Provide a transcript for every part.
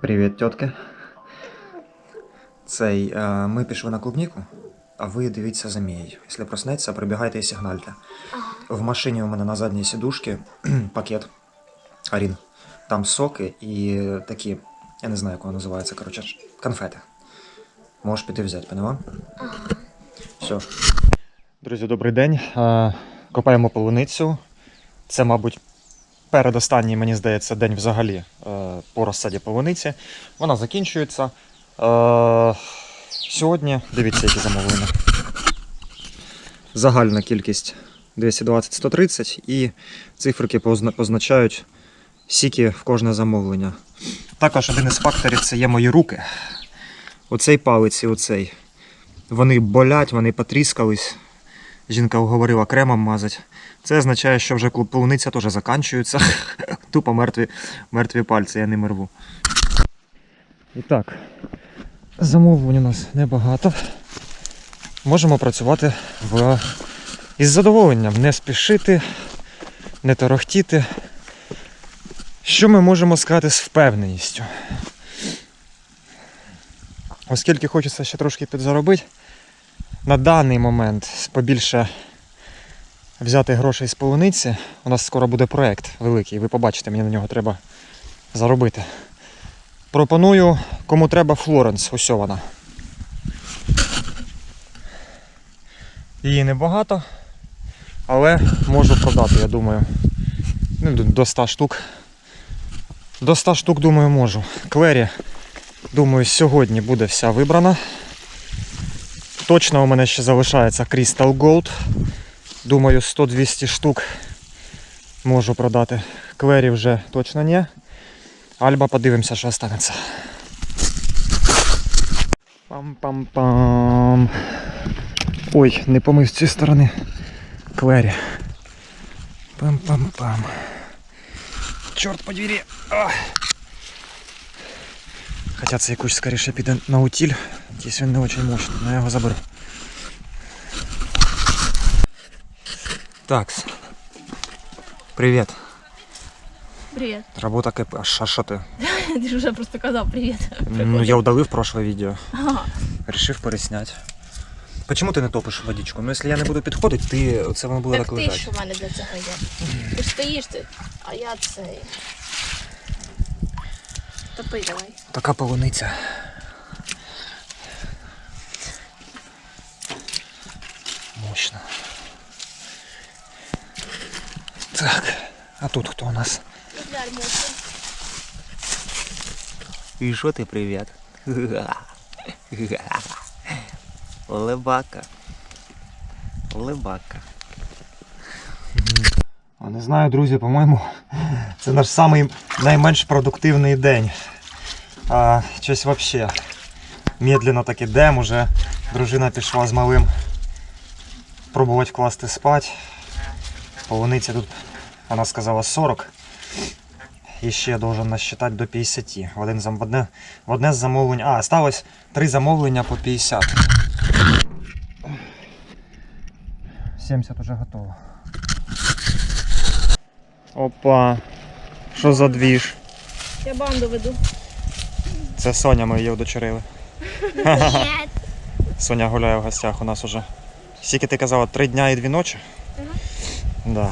Привіт, тітки. Цей, е, ми пішли на клубніку, а ви дивіться за Мією. Якщо проснеться, прибігайте і сигнальте. В машині у мене на задній сідушці пакет. Арін. Там соки і такі, я не знаю, як воно називається, коротше, конфети. Можеш піти взяти, поняла? Все. Друзі, добрий день. Е, Копаємо полуницю. Це, мабуть, передостанній, мені здається, день взагалі е, по розсаді полуниці. Вона закінчується. Е, Сьогодні, дивіться, які замовлення. Загальна кількість 220-130 і позна- позначають сіки в кожне замовлення. Також один із факторів це є мої руки. Оцей палець і оцей. Вони болять, вони потріскались. Жінка говорила кремом мазать. Це означає, що вже полуниця теж заканчується. Тупо мертві, мертві пальці, я ними рву. І так, замовлень у нас небагато. Можемо працювати в... із задоволенням, не спішити, не торохтіти. Що ми можемо сказати з впевненістю? Оскільки хочеться ще трошки підзаробити, на даний момент побільше взяти грошей з полуниці. У нас скоро буде проект великий, ви побачите, мені на нього треба заробити. Пропоную, кому треба Флоренс, ось вона. Її небагато, але можу продати, я думаю. Ну, до- до 100 штук. До 100 штук, думаю, можу. Клері, думаю, сьогодні буде вся вибрана. Точно у мене ще залишається Crystal Gold. Думаю, 100-200 штук можу продати. Клері вже точно ні. Альба подивимося, що останеться. Пам-пам-пам. Ой, не помив з цієї сторони. Клері. Пам-пам-пам. Чорт по двері. Ах. Хоча це якусь скоріше піде на утіль. Якийсь він не дуже мощний, але я його заберу. Так. Привіт. Привет. Робота КП. А що що ти? Ты же уже просто сказал привет. Ну, я удалив прошлое відео. Ага. Решив переснять. Почему ти не топиш водичку? Ну, якщо я не буду підходити, ти це воно буде Так так ти лежати. ж мене для цього є. Ти ж стоїш ти, а я цей. Топи давай. Така полуниця. Так, а тут хто у нас? І що ти привіт? Лебака. Лебака. Не знаю, друзі, по-моєму, це наш самий найменш продуктивний день. А, щось взагалі. Медленно так ідемо, уже дружина пішла з малим пробувати класти спать. Полуниця тут, вона сказала 40. І ще я должен насчитати до 50. В, один, зам- в, одне, в одне з замовлень. А, осталось три замовлення по 50. 70 уже готово. Опа. Що за двіж? Я банду веду. Це Соня, ми її вдочерили. Соня гуляє в гостях у нас уже. Скільки ти казала, три дня і дві ночі? Да.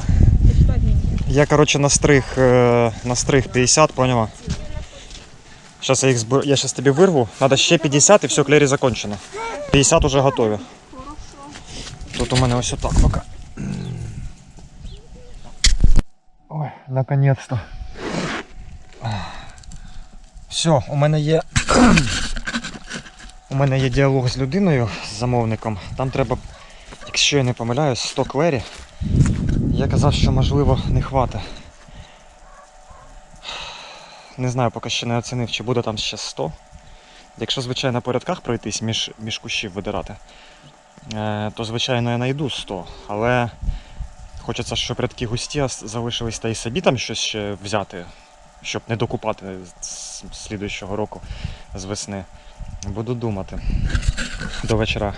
Я, короче, настриг, е, настриг 50, поняла? Сейчас я їх зб... я сейчас тобі вирву. Надо ще 50 і все, клері закончено. 50 уже готові. Тут у мене ось отак поки. Ой, наконец-то. Все, у мене є. у мене є діалог з людиною, з замовником. Там треба, якщо я не помиляюсь, 100 клері. Я казав, що можливо не хватить. Не знаю, поки ще не оцінив, чи буде там ще 100. Якщо, звичайно, по рядках пройтись між, між кущів видирати, е, то, звичайно, я знайду 100. Але хочеться, щоб рядки густі залишились та й собі там щось ще взяти, щоб не докупати з слідуючого року з весни. Буду думати. До вечора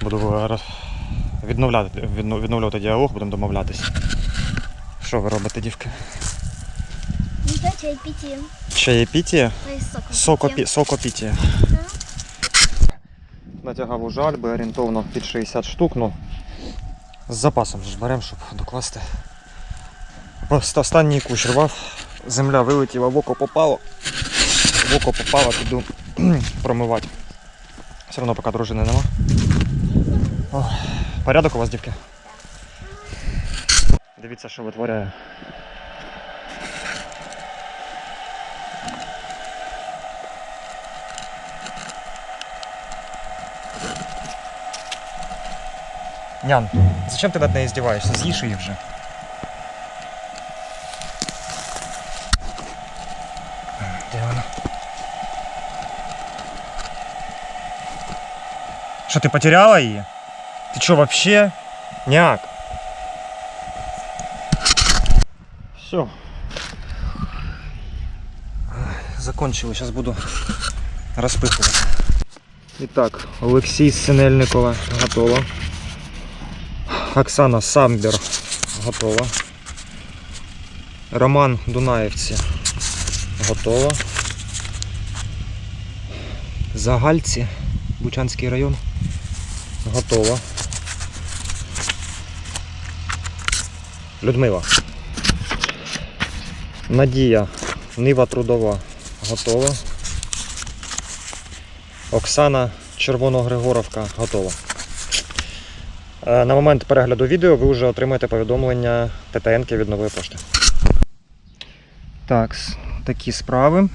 буду відновляти, відновлювати діалог, будемо домовлятись. Що ви робите, дівки? Ну, чай піти. чаєпітія. Та й сок. Сокопі... Сокопітія. Натягав уже альби орієнтовно під 60 штук, ну з запасом ж беремо, щоб докласти. Останній кущ рвав, земля вилетіла, в око попало. В око попало, піду промивати. Все одно поки дружини нема. Ох, порядок у вас, дівки? Дивіться, що витворяє. Нян, зачем ты над ней издеваешься? Съешь ее вже. Де вона? Что, ты потеряла ее? Ты что, вообще? Няк. Все. Закончили, сейчас буду распыхивать. Итак, Олексій Синельникова готова. Оксана Самбер готова. Роман Дунаєвці готова. Загальці, Бучанський район. Готова. Людмила. Надія Нива Трудова готова. Оксана Червоногригоровка готова. Е, На момент перегляду відео ви вже отримаєте повідомлення ТТН від нової пошти. Так, такі справи.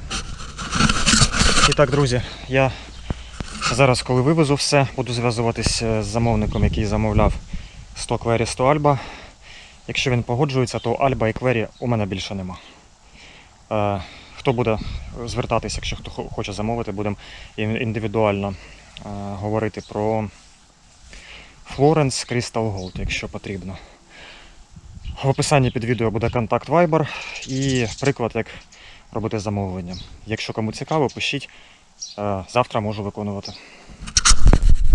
І так, друзі, я зараз, коли вивезу все, буду зв'язуватися з замовником, який замовляв 100 квері 100 альба. Якщо він погоджується, то альба і квері у мене більше нема. Е, Хто буде звертатися, якщо хто хоче замовити, будемо індивідуально е, говорити про Florence Crystal Gold, якщо потрібно. В описанні під відео буде контакт Viber і приклад, як робити замовлення. Якщо кому цікаво, пишіть. Е, Завтра можу виконувати.